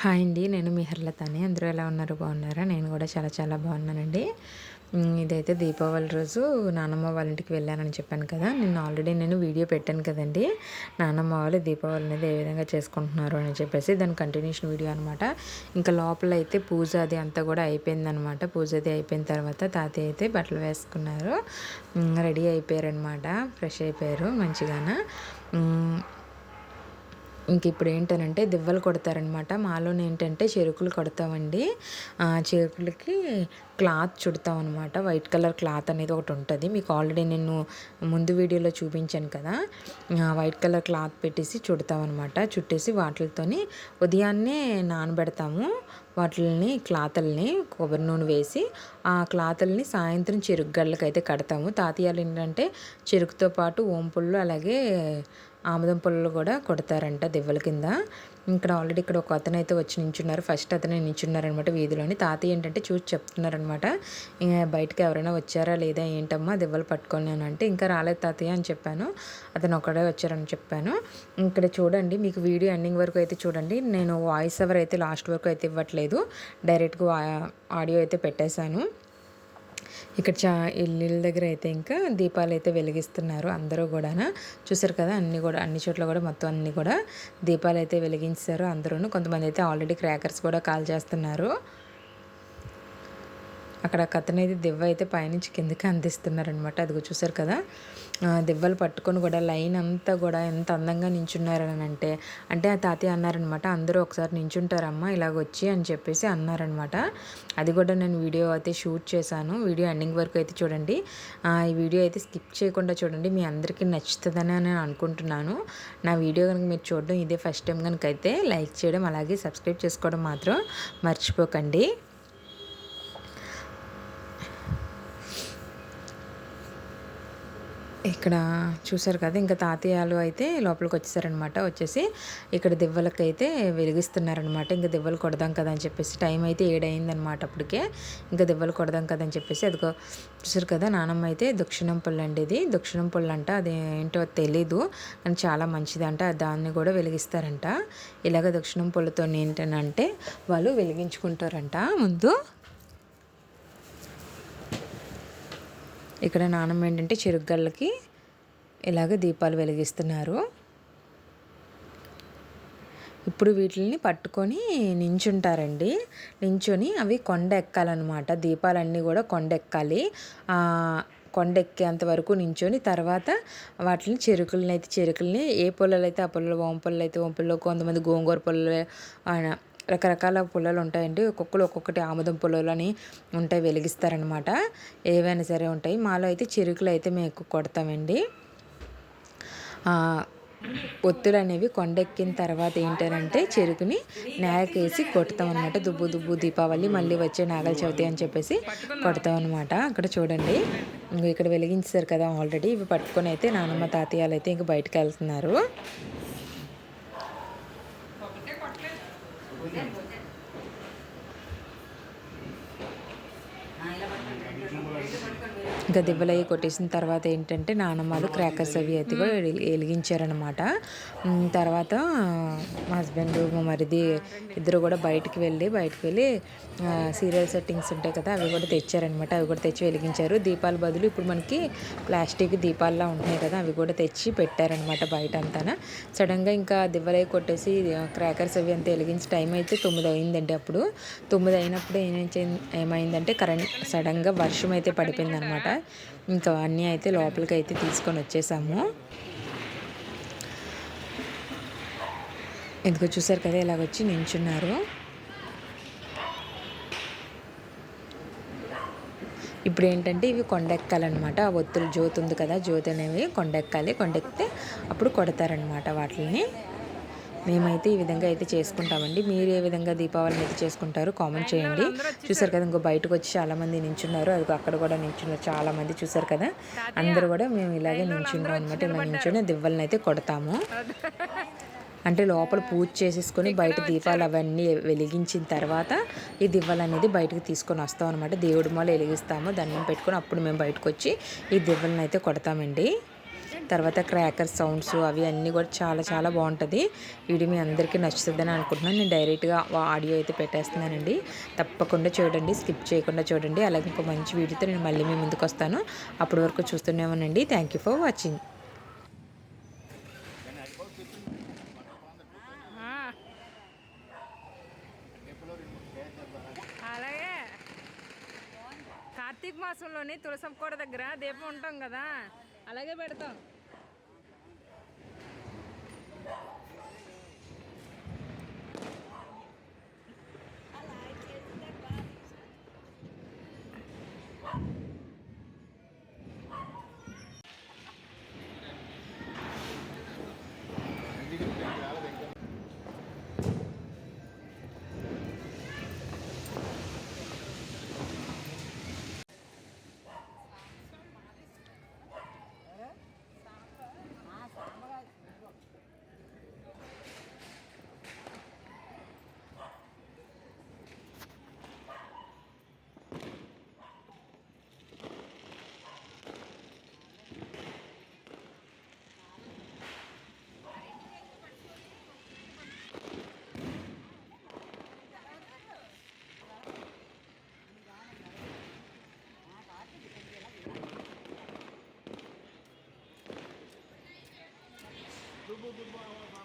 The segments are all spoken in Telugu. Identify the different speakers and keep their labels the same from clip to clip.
Speaker 1: హాయ్ అండి నేను మీ హర్లతాని. అందరూ ఎలా ఉన్నారు? బాగున్నారా? నేను కూడా చాలా చాలా బాగున్నానండి. ఇదైతే దీపావళి రోజు నానమ్మ వాళ్ళ ఇంటికి వెళ్ళానని చెప్పాను కదా. నేను ఆల్రెడీ నేను వీడియో పెట్టాను కదండి. నానమ్మ వాళ్ళు దీపావళి అనేది ఏ విధంగా చేసుకుంటున్నారు అని చెప్పేసి దాని కంటిన్యూషన్ వీడియో అనమాట ఇంకా లోపల అయితే పూజ అది అంతా కూడా అయిపోయిందనమాట పూజ అది అయిపోయిన తర్వాత తాతయ్య అయితే బట్టలు వేసుకున్నారు. రెడీ అయిపోయారనమాట ఫ్రెష్ అయిపోయారు మంచిగాన. ఇంక ఇప్పుడు ఏంటనంటే దివ్వలు కొడతారనమాట. మాలోనే ఏంటంటే చెరుకులు కొడతామండి. చెరుకులకి క్లాత్ చుడతాం అనమాట వైట్ కలర్ క్లాత్ అనేది ఒకటి ఉంటుంది. మీకు ఆల్రెడీ నేను ముందు వీడియోలో చూపించాను కదా. వైట్ కలర్ క్లాత్ పెట్టేసి చుడతాం అనమాట చుట్టేసి వాటితోని ఉదయాన్నే నానబెడతాము. వాటిని క్లాతల్ని కొబ్బరి నూనె వేసి ఆ క్లాతల్ని సాయంత్రం చెరుకు గళ్ళకి అయితే కడతాము. తాతయ్యాలు ఏంటంటే చెరుకుతో పాటు ఓంపుళ్ళు అలాగే ఆముదం పుల్లలు కూడా కొడతారంట దివ్వల కింద. ఇక్కడ ఆల్రెడీ ఇక్కడ ఒక అతను అయితే వచ్చి నించున్నారు. ఫస్ట్ అతనే నించున్నారనమాట వీధిలోని. తాతయ్య ఏంటంటే చూసి చెప్తున్నారనమాట. బయటకు ఎవరైనా వచ్చారా లేదా ఏంటమ్మా దివ్వలు పట్టుకొని అంటే ఇంకా రాలేదు తాతయ్య అని చెప్పాను. అతను ఒకడే వచ్చారని చెప్పాను. ఇక్కడ చూడండి మీకు వీడియో ఎండింగ్ వరకు అయితే చూడండి. నేను వాయిస్ ఎవర్ అయితే లాస్ట్ వరకు అయితే ఇవ్వట్లేదు డైరెక్ట్గా ఆడియో అయితే పెట్టేశాను. ఇక్కడ చా ఇల్లుల దగ్గర అయితే ఇంకా దీపాలు అయితే వెలిగిస్తున్నారు అందరూ కూడా చూసారు కదా అన్నీ కూడా అన్ని చోట్ల కూడా మొత్తం అన్నీ కూడా దీపాలు అయితే వెలిగించారు అందరూ కొంతమంది అయితే ఆల్రెడీ క్రాకర్స్ కూడా కాల్ చేస్తున్నారు. అక్కడ కథనైతే దివ్వ అయితే పైనుంచి కిందకి అందిస్తున్నారనమాట అదిగో చూసారు కదా దివ్వలు పట్టుకొని కూడా లైన్ అంతా కూడా ఎంత అందంగా నించున్నారని అంటే అంటే ఆ తాతయ్య అన్నారనమాట అందరూ ఒకసారి నించుంటారమ్మా ఇలాగ వచ్చి అని చెప్పేసి అన్నారనమాట. అది కూడా నేను వీడియో అయితే షూట్ చేశాను. వీడియో ఎండింగ్ వరకు అయితే చూడండి. ఈ వీడియో అయితే స్కిప్ చేయకుండా చూడండి. మీ అందరికీ నచ్చుతుందని నేను అనుకుంటున్నాను. నా వీడియో కనుక మీరు చూడడం ఇదే ఫస్ట్ టైం కనుక అయితే లైక్ చేయడం అలాగే సబ్స్క్రైబ్ చేసుకోవడం మాత్రం మర్చిపోకండి. ఇక్కడ చూసారు కదా ఇంకా తాతయ్యలు అయితే లోపలికి వచ్చేసారనమాట. వచ్చేసి ఇక్కడ దివ్వలకైతే అయితే వెలిగిస్తున్నారనమాట. ఇంకా దివ్వలు కొడదాం కదా అని చెప్పేసి టైం అయితే ఏడైందనమాట అప్పటికే. ఇంకా దివ్వలు కొడదాం కదా అని చెప్పేసి అదిగో చూసారు కదా నానమ్మ అయితే దక్షిణం పుల్ల అండి ఇది దక్షిణం పళ్ళు అంట అది ఏంటో తెలీదు కానీ చాలా మంచిది అంట. దాన్ని కూడా వెలిగిస్తారంట. ఇలాగ దక్షిణం పళ్ళుతో ఏంటనంటే వాళ్ళు వెలిగించుకుంటారంట ముందు. ఇక్కడ నానమ్మ ఏంటంటే చెరుగ్గళ్ళకి ఇలాగ దీపాలు వెలిగిస్తున్నారు. ఇప్పుడు వీటిని పట్టుకొని నించుంటారండి. నించుని అవి కొండ ఎక్కాలన్నమాట దీపాలన్నీ కూడా కొండ ఎక్కాలి కొండ ఎక్కేంత వరకు నించొని తర్వాత వాటిని చెరుకులని అయితే చెరుకులని ఏ పొలాలు అయితే ఆ పొలాలు ఓంపొలలు అయితే ఓంపల్లో కొంతమంది గోంగూర పొలాలు రకరకాల పుల్లలు ఉంటాయండి. ఒక్కొక్కరు ఒక్కొక్కటి ఆముదం పుల్లలు అని ఉంటాయి వెలిగిస్తారనమాట ఏవైనా సరే ఉంటాయి. మాలో అయితే చెరుకులు అయితే మేము ఎక్కువ కొడతామండి. ఒత్తులు అనేవి కొండెక్కిన తర్వాత ఏంటంటే చెరుకుని నేలకేసి కొడతాం అనమాట దుబ్బు దుబ్బు దీపావళి మళ్ళీ వచ్చే నాగల చవితి అని చెప్పేసి కొడతాం అనమాట అక్కడ చూడండి. ఇంక ఇక్కడ వెలిగించారు కదా ఆల్రెడీ. ఇవి పట్టుకొని అయితే నానమ్మ తాతయ్యాలు అయితే ఇంక బయటకు వెళ్తున్నారు. ఇంకా దివ్వలయ్యి కొట్టేసిన తర్వాత ఏంటంటే నానమ్మలు క్రాకర్స్ అవి అయితే కూడా వెలిగించారనమాట తర్వాత మా హస్బెండ్ మా మరిది ఇద్దరు కూడా బయటికి వెళ్ళి బయటికి వెళ్ళి సీరియల్ సెట్టింగ్స్ ఉంటాయి కదా అవి కూడా తెచ్చారనమాట అవి కూడా తెచ్చి వెలిగించారు. దీపాల బదులు ఇప్పుడు మనకి ప్లాస్టిక్ దీపాల్లా ఉంటున్నాయి కదా అవి కూడా తెచ్చి పెట్టారనమాట బయట అంతా సడన్గా ఇంకా దివ్వలై కొట్టేసి క్రాకర్స్ అవి అంతా వెలిగించి టైం అయితే తొమ్మిది అయిందండి అప్పుడు. తొమ్మిది అయినప్పుడు ఏమైంది ఏమైందంటే కరెంట్ సడన్గా వర్షం అయితే పడిపోయింది అనమాట ఇంకా అన్నీ అయితే లోపలికి అయితే తీసుకొని వచ్చేసాము. ఎందుకో చూసారు కదా ఇలాగొచ్చి నించున్నారు. ఇప్పుడు ఏంటంటే ఇవి కొండెక్కాలన్నమాట. ఆ ఒత్తులు జ్యోతి ఉంది కదా జ్యోతి అనేవి కొండెక్కాలి. కొండెక్కితే అప్పుడు కొడతారనమాట వాటిని మేమైతే ఈ విధంగా అయితే చేసుకుంటామండి. మీరు ఏ విధంగా దీపావళిని అయితే చేసుకుంటారు కామెంట్ చేయండి. చూసారు కదా ఇంకో బయటకు వచ్చి చాలామంది నించున్నారు. అది అక్కడ కూడా నించున్నారు చాలామంది చూసారు కదా? అందరూ కూడా మేము ఇలాగే నించున్నాం అనమాట ఇలా నించుని దివ్వలను అయితే కొడతాము. అంటే లోపల పూజ చేసేసుకొని బయట దీపాలు అవన్నీ వెలిగించిన తర్వాత ఈ దివ్వలు అనేది బయటకు తీసుకొని వస్తాం అనమాట దేవుడి మాల వెలిగిస్తాము దండం పెట్టుకొని అప్పుడు మేము బయటకు వచ్చి ఈ దివ్వలను అయితే కొడతామండి. తర్వాత క్రాకర్ సౌండ్స్ అవి అన్నీ కూడా చాలా చాలా బాగుంటుంది. వీడియో మీ అందరికీ నచ్చుతుందని అనుకుంటున్నాను. నేను డైరెక్ట్గా ఆడియో అయితే పెట్టేస్తున్నానండి. తప్పకుండా చూడండి స్కిప్ చేయకుండా చూడండి. అలాగే ఇంకో మంచి వీడియోతో నేను మళ్ళీ మీ ముందుకు వస్తాను. అప్పటి వరకు చూస్తున్నామనండి థ్యాంక్ యూ ఫర్ వాచింగ్
Speaker 2: అలాగే. కార్తీక మాసంలోనే తులసం కోట దగ్గర దీపం ఉంటాం కదా. అలాగే పెడతాం. করবো বলবো আমার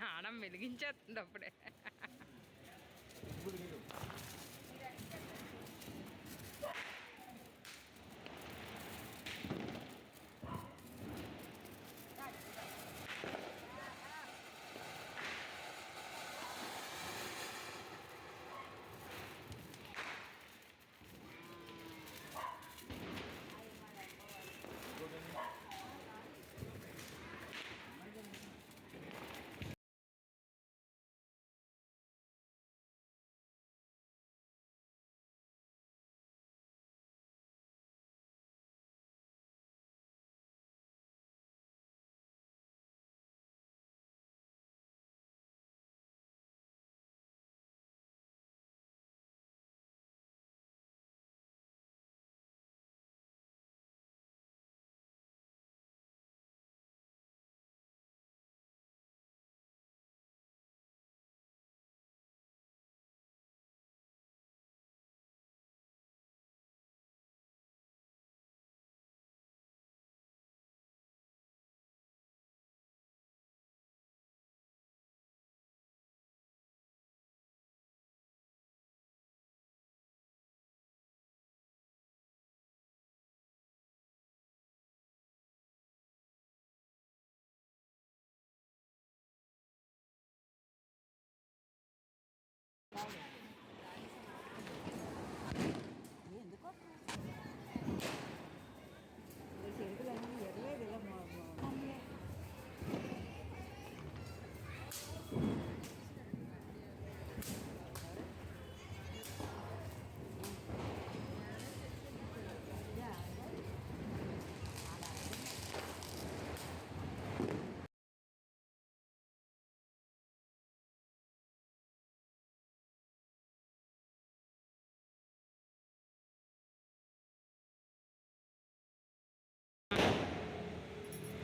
Speaker 2: నాణం వెలిగించేస్తుంది అప్పుడే.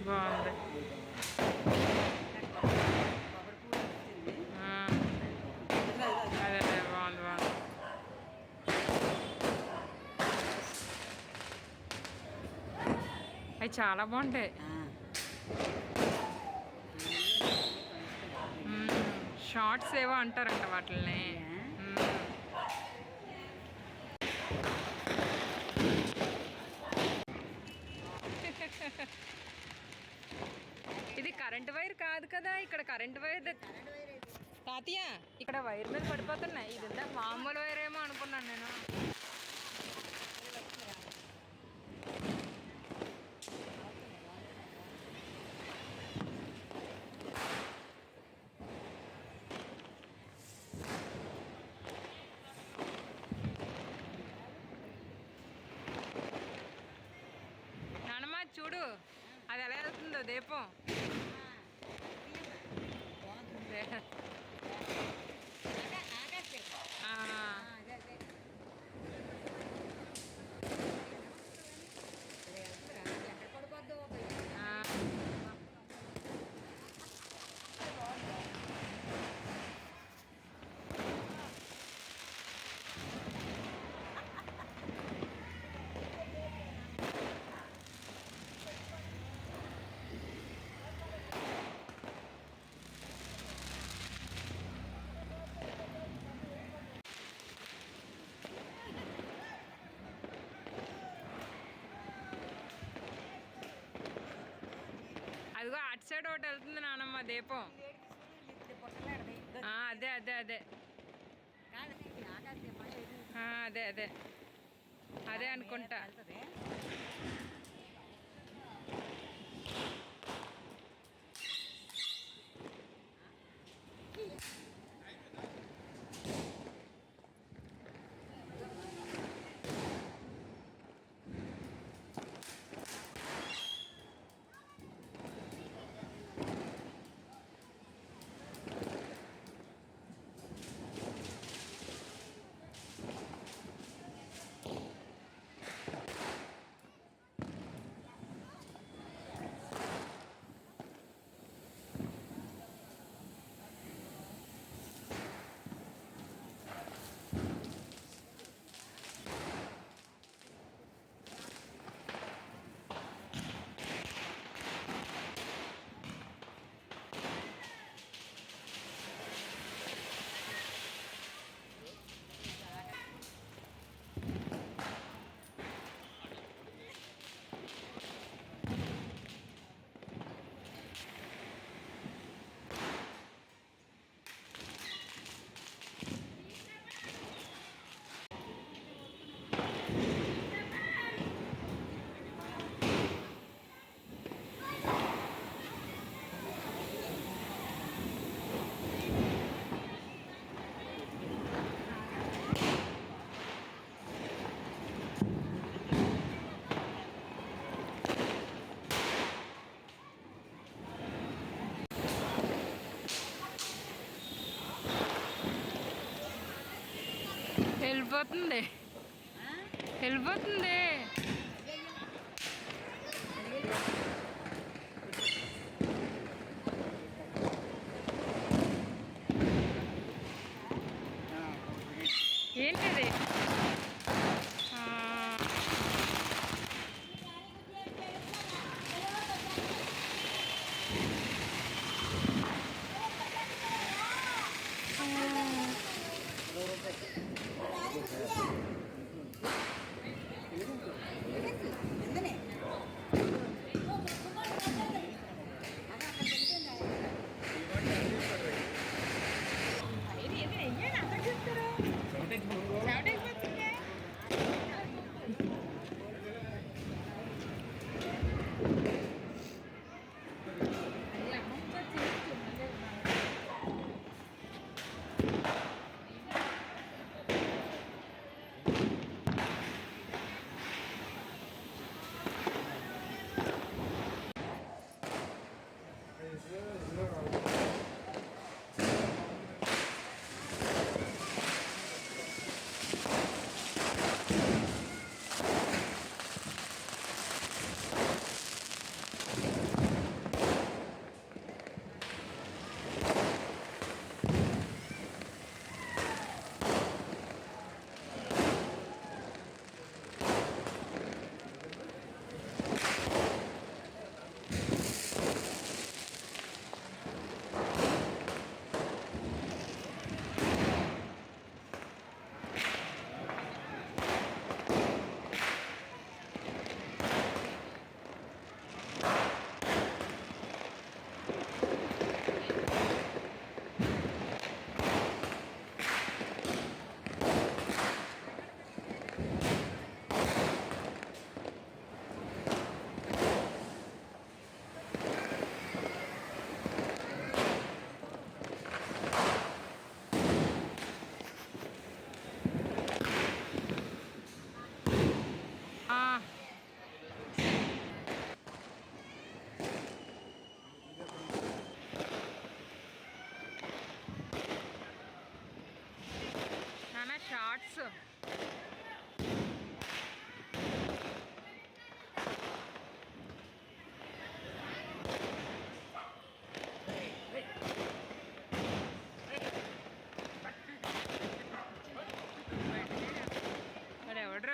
Speaker 2: బాగుంది. అదే బాగుంది అవి చాలా బాగుంటాయి. షార్ట్స్ ఏవో అంటారంట వాటిని కరెంట్ వైర్ కాదు కదా ఇక్కడ కరెంట్ వైర్ తాతయ్య ఇక్కడ వైర్ మీద పడిపోతున్నాయి. ఇది మామూలు వైర్ ఏమో అనుకున్నాను నేను. నానమ్మ చూడు. అది ఎలా వెళ్తుందో దీపం ఆ, ఆ. అదిగో అటు సైడ్ ఒకటి వెళ్తుంది నానమ్మ దీపం. అదే అదే అదే. అదే అదే. అదే అనుకుంటా. వెళ్ళిపోతుంది వెళ్ళిపోతుంది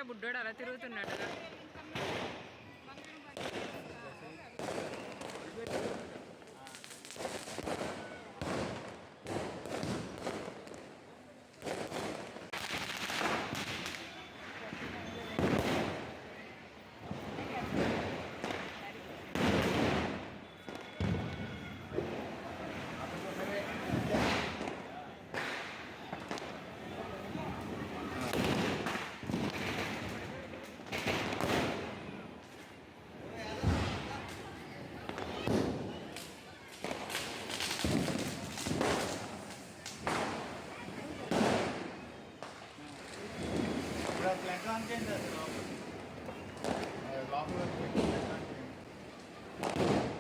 Speaker 2: బుడ్డోడు అలా తిరుగుతున్నాడు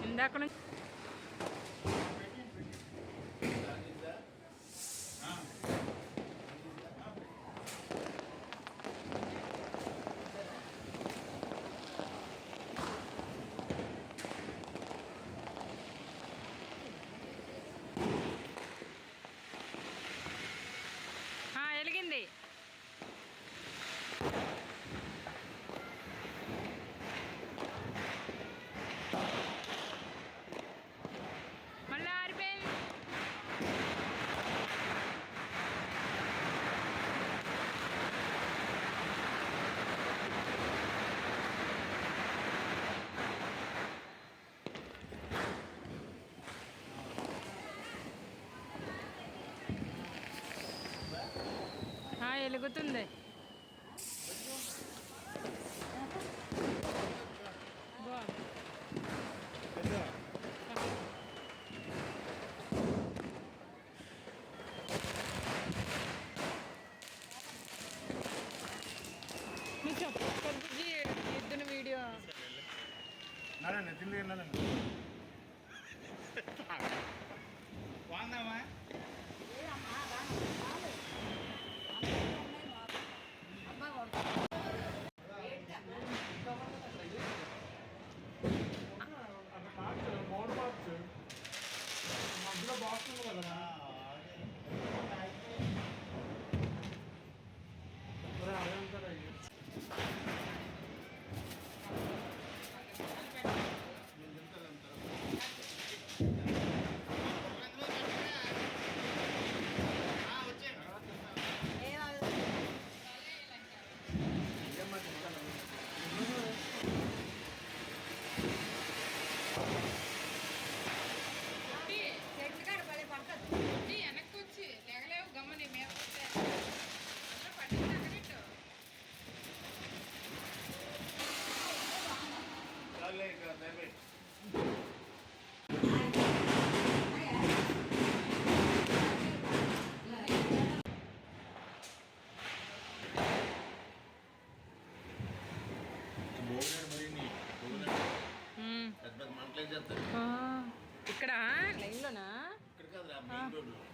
Speaker 2: ఇందాక నుంచి ఆ, వెలిగింది మళ్ళీ ఆరిపోయింది ఆ, వెలుగుతుంది. చెప్పు ఇద్దరు వీడియో.
Speaker 3: నడండి తిండి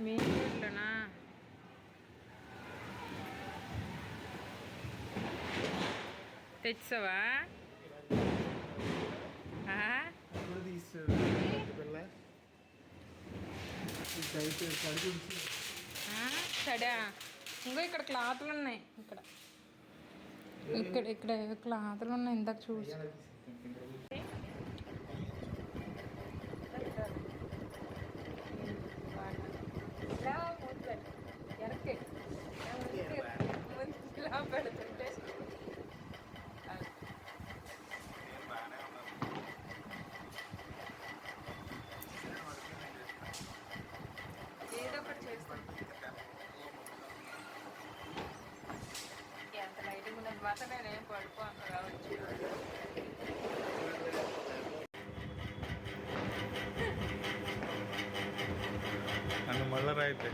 Speaker 3: మెయిన్
Speaker 2: రోడ్లోనా తెచ్చావా? సడా? ఇంకో ఇక్కడ క్లాతులు ఉన్నాయి ఇక్కడ ఇక్కడ ఇక్కడ క్లాతులు ఉన్నాయి ఇందాక చూసి లైటింగ్ ఉన్నది పడుకో అంత కావచ్చు
Speaker 3: నన్ను మళ్ళా అయితే